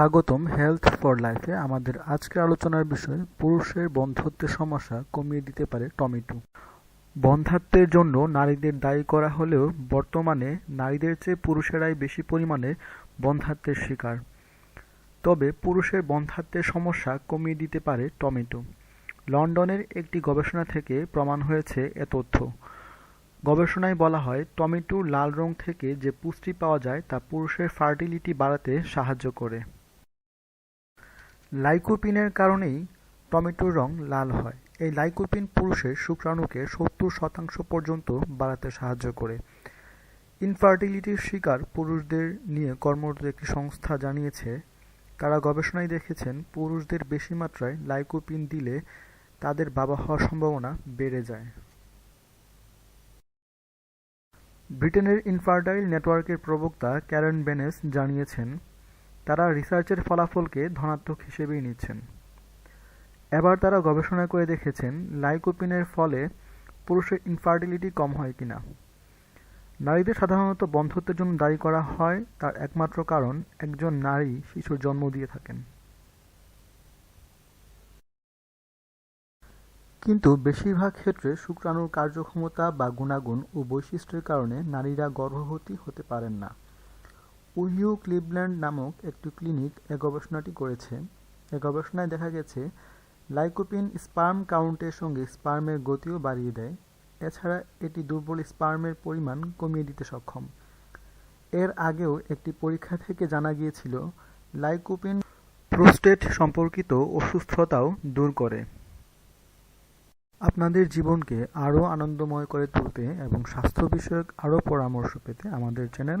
স্বাগতম health for লাইফে আমাদের আজকের আলোচনার বিষয়, পুরুষের বন্ধ্যত্বের সমস্যা কমিয়ে দিতে পারে টমেটো বন্ধাত্বের জন্য নারীদের দায়ী করা হলেও বর্তমানে নারীদের চেয়ে পুরুষেরাই বেশি পরিমাণে বন্ধাত্বের শিকার। তবে পুরুষের বন্ধাত্বের সমস্যা কমিয়ে দিতে পারে টমেটো লন্ডনের একটি গবেষণা থেকে প্রমাণ হয়েছে এ তথ্য। গবেষণায় বলা হয় টমেটোর লাল রং থেকে যে পুষ্টি পাওয়া যায় তা পুরুষের ফার্টিলিটি বাড়াতে সাহায্য করে। লাইকোপিনের কারণেই টমেটোর রং লাল হয়। এই লাইকোপিন পুরুষের শুক্রাণুকে সত্তর শতাংশ পর্যন্ত বাড়াতে সাহায্য করে। ইনফার্টিলিটির শিকার পুরুষদের নিয়ে কর্মরত একটি সংস্থা জানিয়েছে, তারা গবেষণায় দেখেছেন পুরুষদের বেশি মাত্রায় লাইকোপিন দিলে তাদের বাবা হওয়ার সম্ভাবনা বেড়ে যায়। ব্রিটেনের ইনফার্টাইল নেটওয়ার্কের প্রবক্তা ক্যারেন বেনেস জানিয়েছেন তারা রিসার্চের ফলাফলকে ধনাত্মক হিসেবেই নিচ্ছেন। এবার তারা গবেষণা করে দেখেছেন লাইকোপিনের ফলে পুরুষের ইনফার্টিলিটি কম হয় কিনা। নারীদের সাধারণত বন্ধ্যত্বের জন্য দায়ী করা হয়, তার একমাত্র কারণ একজন নারী শিশুর জন্ম দিয়ে থাকেন। কিন্তু বেশিরভাগ ক্ষেত্রে শুক্রাণুর কার্যক্ষমতা বা গুণাগুণ ও বৈশিষ্ট্যের কারণে নারীরা গর্ভবতী হতে পারেন না। উহিউ ক্লিভল্যান্ড নামক একটি ক্লিনিক এ গবেষণাটি করেছে। এ গবেষণায় দেখা গেছে, লাইকোপিন স্পার্ম কাউন্টের সঙ্গে স্পার্মের গতিও বাড়িয়ে দেয়। এছাড়া এটি দুর্বল স্পার্মের পরিমাণ কমিয়ে দিতে সক্ষম। এর আগেও একটি পরীক্ষা থেকে জানা গিয়েছিল, লাইকোপিন প্রোস্টেট সম্পর্কিত অসুস্থতাও দূর করে। আপনাদের জীবনকে আরও আনন্দময় করে তুলতে এবং স্বাস্থ্য বিষয়ক আরও পরামর্শ পেতে আমাদের চ্যানেল